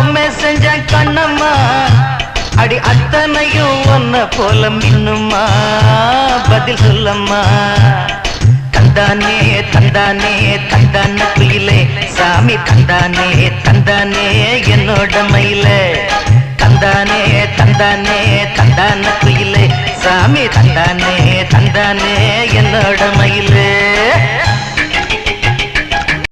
பொம்மை செஞ்ச கண்ணம்மா. அடி அத்தனையும் ஒன்ன போல மின்னுமா பதில் சொல்லம்மா. தந்தானே தந்தானே தந்தான குயிலே. சாமி தந்தானே தந்தானே என்னோட மயில. தந்தானே தந்தானே தந்தான குயிலே. சாமி தந்தானே